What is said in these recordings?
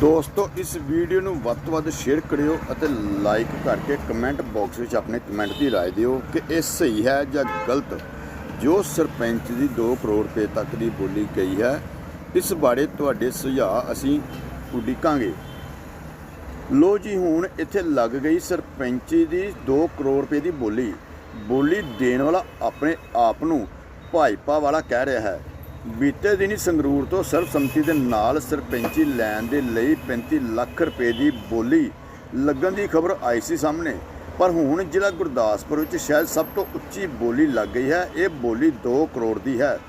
ਦੋਸਤੋ ਇਸ ਵੀਡੀਓ ਨੂੰ ਵੱਧ ਤੋਂ ਵੱਧ ਸ਼ੇਅਰ ਕਰਿਓ ਅਤੇ ਲਾਈਕ ਕਰਕੇ ਕਮੈਂਟ ਬਾਕਸ ਵਿੱਚ ਆਪਣੇ ਕਮੈਂਟ ਦੀ رائے ਦਿਓ ਕਿ ਇਹ ਸਹੀ ਹੈ ਜਾਂ ਗਲਤ ਜੋ ਸਰਪੰਚ ਦੀ 2 ਕਰੋੜ ਰੁਪਏ ਤੱਕ ਦੀ ਬੋਲੀ ਗਈ ਹੈ ਇਸ ਬਾਰੇ ਤੁਹਾਡੇ ਸੁਝਾਅ ਅਸੀਂ ਉਡੀਕਾਂਗੇ ਲੋ ਜੀ ਹੁਣ ਇੱਥੇ ਲੱਗ ਗਈ ਸਰਪੰਚੀ ਦੀ 2 ਕਰੋੜ ਰੁਪਏ ਦੀ ਬੋਲੀ ਬੋਲੀ ਦੇਣ ਵਾਲਾ ਆਪਣੇ ਆਪ ਨੂੰ ਭਾਜਪਾ ਵਾਲਾ ਕਹਿ ਰਿਹਾ ਹੈ ਬੀਤੇ ਦਿਨੀ ਸੰਗਰੂਰ ਤੋਂ ਸਰਬਸੰਮਤੀ ਦੇ ਨਾਲ ਸਰਪੰਚੀ ਲੈਣ ਦੇ ਲਈ 35 ਲੱਖ ਰੁਪਏ ਦੀ ਬੋਲੀ ਲੱਗਣ ਦੀ ਖਬਰ ਆਈ ਸੀ ਸਾਹਮਣੇ। ਪਰ ਹੁਣ ਜ਼ਿਲ੍ਹਾ ਗੁਰਦਾਸਪੁਰ ਵਿੱਚ ਸ਼ਾਇਦ ਸਭ ਤੋਂ ਉੱਚੀ ਬੋਲੀ ਲੱਗ ਗਈ ਹੈ। ਇਹ ਬੋਲੀ 2 ਕਰੋੜ ਦੀ ਹੈ।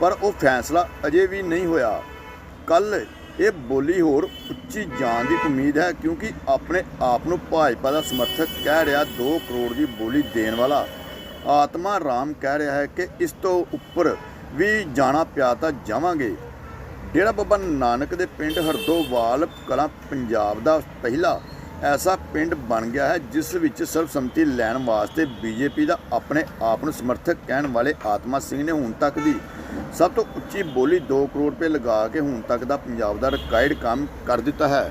ਪਰ ਉਹ ਫੈਸਲਾ ਅਜੇ ਵੀ ਨਹੀਂ ਹੋਇਆ। ਕੱਲ ਇਹ ਬੋਲੀ ਹੋਰ ਉੱਚੀ ਜਾਣ ਦੀ ਉਮੀਦ ਹੈ ਕਿਉਂਕਿ ਆਪਣੇ ਆਪ ਨੂੰ ਭਾਜਪਾ ਦਾ ਸਮਰਥਕ ਕਹਿ ਰਿਹਾ 2 ਕਰੋੜ ਦੀ ਬੋਲੀ ਦੇਣ ਵਾਲਾ। ਆਤਮਾ ਰਾਮ ਕਹਿ ਰਿਹਾ ਹੈ ਕਿ ਇਸ ਤੋਂ ਉੱਪਰ ਵੀ ਜਾਣਾ ਪਿਆ ਤਾਂ ਜਾਵਾਂਗੇ। ਡੇਰਾ ਬਾਬਾ ਨਾਨਕ ਦੇ ਪਿੰਡ ਹਰਦੋਵਾਲ ਕਲਾਂ ਪੰਜਾਬ ਦਾ ਪਹਿਲਾ ਐਸਾ ਪਿੰਡ ਬਣ ਗਿਆ ਹੈ, ਜਿਸ ਵਿੱਚ ਸਰਬਸੰਮਤੀ ਲੈਣ ਵਾਸਤੇ ਬੀਜੇਪੀ ਦਾ ਆਪਣੇ ਆਪ ਨੂੰ ਸਮਰਥਕ ਕਹਿਣ ਵਾਲੇ ਆਤਮਾ ਸਿੰਘ ਨੇ ਹੁਣ ਤੱਕ ਦੀ ਸਭ ਤੋਂ ਉੱਚੀ ਬੋਲੀ 2 ਕਰੋੜ ਰੁਪਏ ਲਗਾ ਕੇ ਹੁਣ ਤੱਕ ਦਾ ਪੰਜਾਬ ਦਾ ਰਿਕਾਰਡ ਕੰਮ ਕਰ ਦਿੱਤਾ ਹੈ।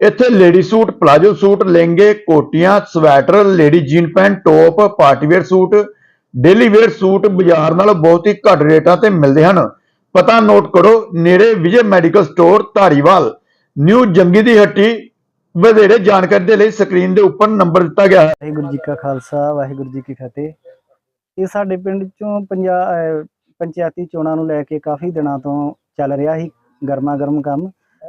ਇੱਥੇ ਲੇਡੀ ਸੂਟ, ਪਲਾਜੋ ਸੂਟ, ਲਹਿੰਗੇ, ਕੋਟੀਆਂ, sweater, lady jean pant, top partywear suit, daily wear suit ਬਾਜ਼ਾਰ ਨਾਲੋਂ ਬਹੁਤ ਹੀ ਘੱਟ ਰੇਟਾਂ ਤੇ ਮਿਲਦੇ ਹਨ। ਪਤਾ ਨੋਟ ਕਰੋ, ਨੇੜੇ Vijay medical store, Dhariwal. New ਜੰਗੀ ਦੀ ਹੱਟੀ, ਵਧੇਰੇ ਜਾਣਕਾਰੀ ਦੇ ਲਈ ਸਕਰੀਨ ਦੇ ਉੱਪਰ ਨੰਬਰ ਦਿੱਤਾ ਗਿਆ ਹੈ। ਵਾਹਿਗੁਰੂ ਜੀ ਕਾ ਖਾਲਸਾ, ਵਾਹਿਗੁਰੂ ਜੀ ਕੀ ਫਤਿਹ। ਇਹ ਸਾਡੇ ਪਿੰਡ ਚੋਂ ਪੰਜਾ, ਅਹ, ਪੰਚਾਇਤੀ ਚੋਣਾਂ ਨੂੰ ਲੈ ਕੇ ਕਾਫੀ ਦਿਨਾਂ ਤੋਂ ਚੱਲ ਰਿਹਾ ਸੀ ਗਰਮਾ ਗਰਮ ਕੰਮ।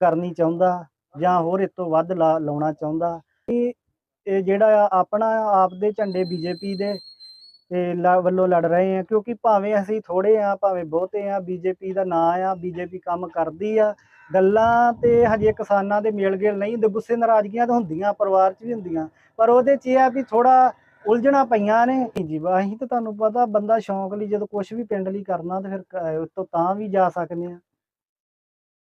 ਕਰਨੀ ਚਾਹੁੰਦਾ ਜਾਂ ਹੋਰ ਇਸ ਤੋਂ ਵੱਧ ਲਾ- ਲਾਉਣਾ ਚਾਹੁੰਦਾ। ਇਹ ਇਹ ਜਿਹੜਾ ਆਪਣਾ ਆਪ ਦੇ ਝੰਡੇ ਬੀਜੇਪੀ ਦੇ ਵੱਲੋਂ ਲੜ ਰਹੇ ਆ, ਕਿਉਂਕਿ ਭਾਵੇਂ ਅਸੀਂ ਥੋੜੇ ਆ, ਭਾਵੇਂ ਬਹੁਤੇ ਆ, ਬੀਜੇਪੀ ਦਾ ਨਾਂ ਆ, ਬੀਜੇਪੀ ਕੰਮ ਕਰਦੀ ਆ, ਗੱਲਾਂ ਤੇ ਹਜੇ ਕਿਸਾਨਾਂ ਦੇ ਮੇਲ ਗੇਲ ਨਹੀਂ ਹੁੰਦੇ ਗੁੱਸੇ ਨਾਰਾਜ਼ਗੀਆਂ ਤਾਂ ਹੁੰਦੀਆਂ, ਪਰਿਵਾਰ 'ਚ ਵੀ ਹੁੰਦੀਆਂ, ਪਰ ਉਹਦੇ 'ਚ ਇਹ ਆ ਵੀ ਥੋੜਾ ਉਲਝਣਾ ਪਈਆਂ ਨੇ। ਜੀ ਵਾ ਅਸੀਂ ਤਾਂ ਤੁਹਾਨੂੰ ਪਤਾ ਬੰਦਾ ਸ਼ੌਂਕ ਲਈ ਜਦੋਂ ਕੁਝ ਵੀ ਪਿੰਡ ਲਈ ਕਰਨਾ, ਤੇ ਫਿਰ ਕ- ਤਾਂ ਵੀ ਜਾ ਸਕਦੇ ਆ।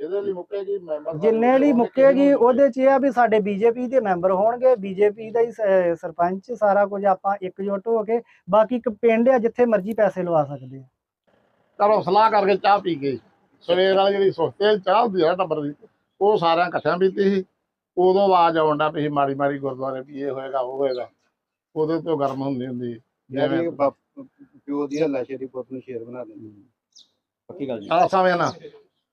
ਜਿਹਦੇ ਲਈ ਮੁੱਕੇਗੀ ਮੈਂਬਰ ਜਿੰਨੇ ਲਈ ਮੁੱਕੇਗੀ ਉਹਦੇ 'ਚ ਇਹ ਆ ਵੀ ਸਾਡੇ ਬੀਜੇਪੀ ਦੇ ਮੈਂਬਰ ਹੋਣਗੇ ਬੀਜੇਪੀ ਦਾ ਹੀ ਸ- ਸਰਪੰਚ ਸਾਰਾ ਕੁਝ ਆਪਾਂ ਇਕਜੁੱਟ ਹੋ ਕੇ ਬਾਕੀ ਇੱਕ ਪਿੰਡ ਆ ਜਿੱਥੇ ਮਰਜ਼ੀ ਪੈਸੇ ਲਵਾ ਸਕਦੇ ਆ। ਘਰੋਂ ਸਲਾਹ ਕਰਕੇ ਚਾਹ ਪੀ ਗਏ। ਸਵੇਰ ਵਾਲੀ ਜਿਹੜੀ ਸੁਸਤੇ ਚਾਹ ਹੁੰਦੀ ਹੈ ਟੱਬਰ ਦੀ ਉਹ ਸਾਰਿਆਂ ਇਕੱਠਿਆਂ ਪੀਤੀ ਸੀ। ਉਦੋਂ ਆਵਾਜ਼ ਆਉਂਦਾ ਪਈ ਮਾੜੀ ਮਾੜੀ ਗੁਰਦੁਆਰੇ ਵੀ ਇਹ ਹੋਏਗਾ ਉਹ ਹੋਏਗਾ। ਉਦੋਂ ਤੋਂ ਗਰਮ ਹੁੰਦੀ ਹੁੰਦੀ ਜਿਵੇਂ ਪਿਓ ਦੀ ਹੱਲਾ ਸ਼ੇਰੀ ਪੁੱਤ ਨੂੰ ਸ਼ੇਰ ਬਣਾ ਦਿੰਦੀ। ਪੱਕੀ ਗੱਲ ਜੀ ਆ ਸਮੇਂ ਨਾ।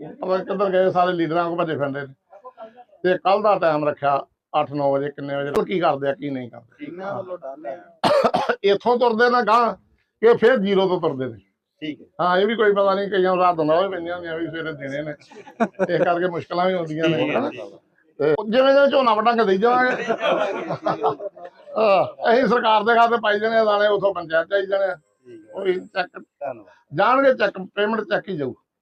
ਪਤਾ ਨੀ ਕਿੱਧਰ ਗਏ ਸਾਰੇ ਲੀਡਰਾਂ ਕੋ ਭੱਜੇ ਫਿਰਦੇ ਨੇ। ਤੇ ਕੱਲ ਦਾ ਟਾਈਮ ਰੱਖਿਆ 8-9 ਵਜੇ ਕਿੰਨੇ ਵਜੇ ਕੀ ਕਰਦੇ ਆ ਕੀ ਨਹੀਂ ਕਰਦੇ। ਇੱਥੋਂ ਤੁਰਦੇ ਨਾ ਗਾਂ ਕਿ ਫਿਰ ਜ਼ੀਰੋ ਤੋਂ ਤੁਰਦੇ ਨੇ। ਠੀਕ ਹੈ। ਹਾਂ ਇਹ ਵੀ ਕੋਈ ਪਤਾ ਨਹੀਂ ਕਈਆਂ ਨੂੰ ਰਾਤ ਹੁੰਦਾ ਵੀ ਪੈਂਦੀਆਂ ਹੁੰਦੀਆਂ ਵੀ ਸਵੇਰੇ ਦੇਣੇ ਨੇ। ਇਸ ਕਰਕੇ ਮੁਸ਼ਕਲਾਂ ਵੀ ਹੁੰਦੀਆਂ ਨੇ। ਜਿਵੇਂ ਜਿਵੇਂ ਝੋਨਾ ਵਟਾਂਗੇ ਦੇਈ ਜਾਵਾਂਗੇ। ਅਸੀਂ ਸਰਕਾਰ ਦੇ ਖਾਤੇ ਪਾਈ ਜਾਣੇ ਦਾਣੇ ਉਥੋਂ ਪੰਚਾਇਤ ਚਾਈ ਜਾਣੇ ਉਹ ਚੈੱਕ ਜਾਣਗੇ ਚੈੱਕ ਪੇਮੈਂਟ ਚੈੱਕ ਹੀ ਜਾਊ।